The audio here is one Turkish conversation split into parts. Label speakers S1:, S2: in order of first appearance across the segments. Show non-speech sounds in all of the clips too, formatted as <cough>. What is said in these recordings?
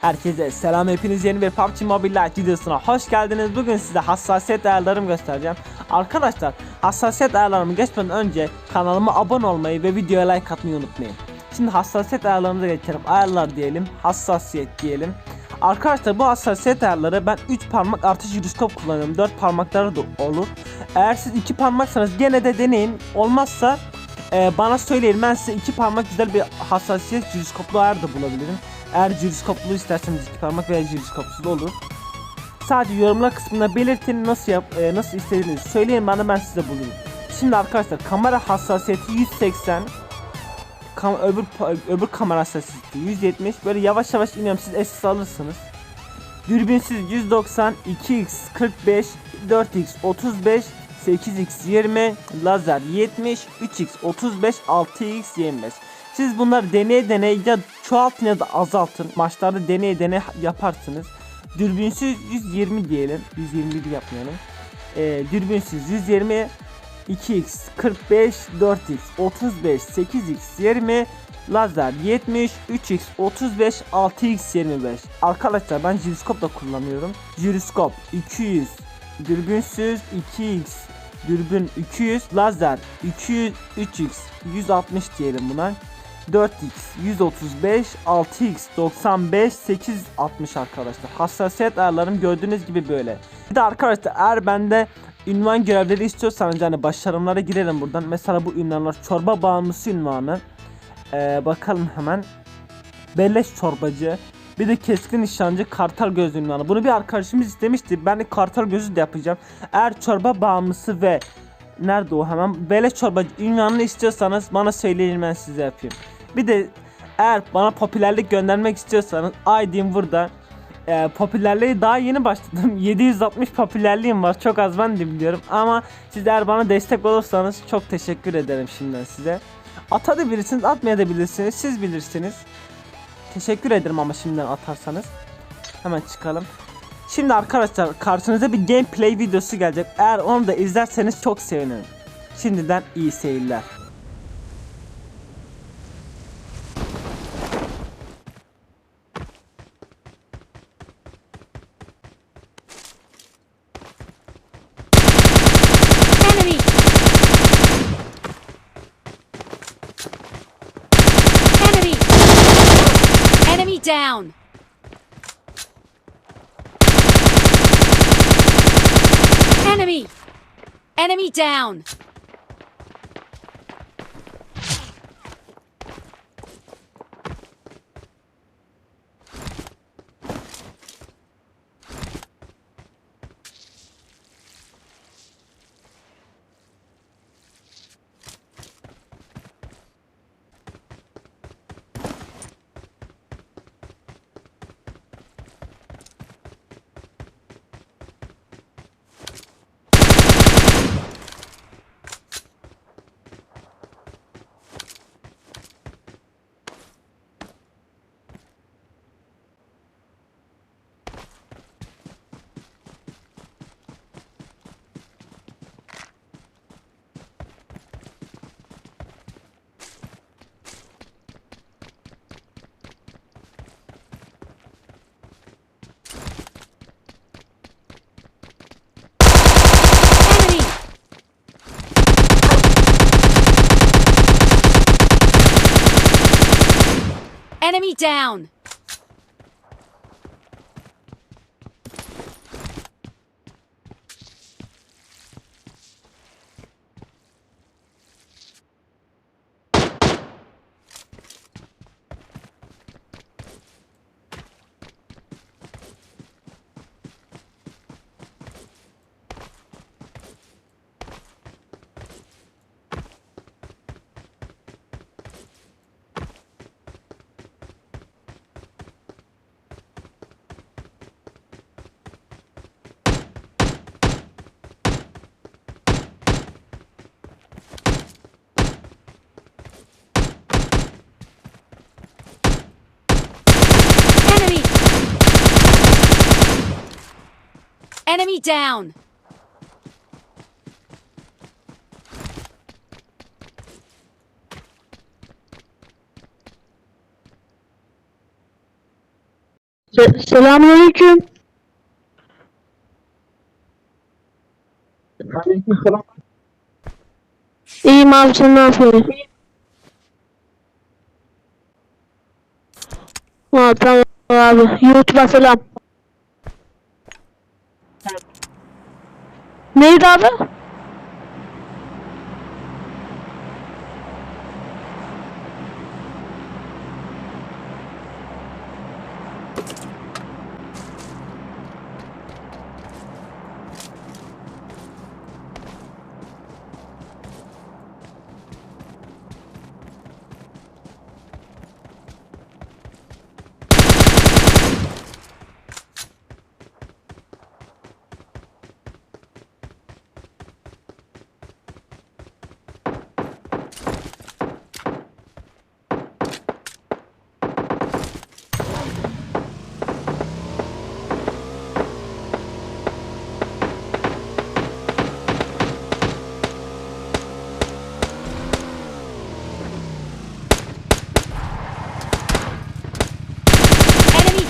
S1: Herkese selam hepiniz yeni bir PUBG Mobile Lite videosuna hoş geldiniz. Bugün size hassasiyet ayarlarımı göstereceğim. Arkadaşlar hassasiyet ayarlarımı geçmeden önce kanalıma abone olmayı ve videoya like atmayı unutmayın. Şimdi hassasiyet ayarlarımıza geçelim. Ayarlar diyelim, hassasiyet diyelim. Arkadaşlar bu hassasiyet ayarları ben 3 parmak artı jiroskop kullanıyorum. 4 parmakları da olur. Eğer siz 2 parmaksanız gene de deneyin. Olmazsa e, bana söyleyin ben size 2 parmak güzel bir hassasiyet jiroskoplu ayar da bulabilirim. Eğer jiroskoplu isterseniz iki parmak veya jiroskopsuz olur. Sadece yorumlar kısmında belirtin nasıl yap e, nasıl istediğinizi söyleyin bana ben size bulurum. Şimdi arkadaşlar kamera hassasiyeti 180 kam öbür öbür kamera hassasiyeti 170 böyle yavaş yavaş iniyorum siz SS alırsınız. Dürbünsüz 190 2x 45 4x 35 8x 20 lazer 70 3x 35 6x 25 siz bunları deneye deneye ya çoğaltın ya da azaltın. Maçlarda deneye deneye yaparsınız. Dürbünsüz 120 diyelim. 121 yapmayalım. Ee, dürbünsüz 120 2x 45 4x 35 8x 20 lazer 70 3x 35 6x 25 arkadaşlar ben jiroskop da kullanıyorum. Jiroskop 200 dürbünsüz 2x dürbün 200 lazer 200 3x 160 diyelim buna 4x 135 6x 95 860 arkadaşlar hassasiyet ayarlarım gördüğünüz gibi böyle bir de arkadaşlar eğer bende ünvan görevleri istiyorsanız yani başarımlara girelim buradan mesela bu ünvanlar çorba bağımlısı ünvanı Ee, bakalım hemen Beleş çorbacı bir de keskin nişancı kartal gözü ünvanı. Bunu bir arkadaşımız istemişti. Ben de kartal gözü de yapacağım. Eğer çorba bağımlısı ve nerede o hemen beleş çorbacı ünvanını istiyorsanız bana söyleyin ben size yapayım. Bir de eğer bana popülerlik göndermek istiyorsanız ID'm burada. Ee, popülerliğe daha yeni başladım. <laughs> 760 popülerliğim var. Çok az ben de biliyorum. Ama siz eğer bana destek olursanız çok teşekkür ederim şimdiden size. Atabilirsiniz, atmayabilirsiniz. Siz bilirsiniz. Teşekkür ederim ama şimdiden atarsanız. Hemen çıkalım. Şimdi arkadaşlar karşınıza bir gameplay videosu gelecek. Eğer onu da izlerseniz çok sevinirim. Şimdiden iyi seyirler.
S2: Down! Enemy down! Enemy! Enemy down! Enemy! Enemy down!
S3: Se- Selamünaleyküm. İyiyim abi sen ne yapıyorsun? Ha tamam abi. YouTube'a selam. Neydi abi?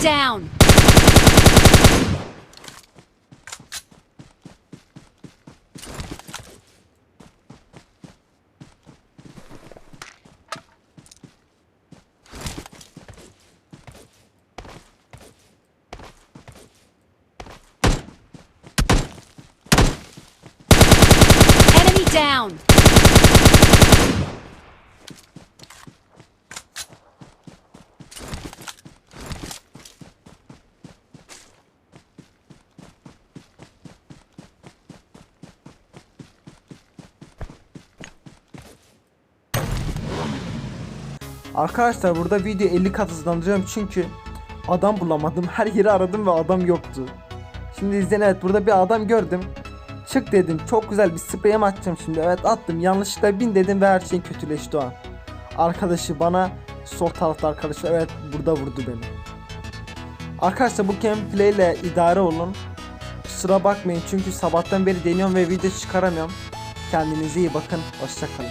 S2: Down.
S1: Arkadaşlar burada video 50 kat hızlandırıyorum çünkü adam bulamadım. Her yeri aradım ve adam yoktu. Şimdi izleyin evet burada bir adam gördüm. Çık dedim çok güzel bir spreyim atacağım şimdi. Evet attım yanlışlıkla bin dedim ve her şey kötüleşti o an. Arkadaşı bana sol tarafta arkadaşı evet burada vurdu beni. Arkadaşlar bu gameplay ile idare olun. Kusura bakmayın çünkü sabahtan beri deniyorum ve video çıkaramıyorum. Kendinize iyi bakın. Hoşçakalın.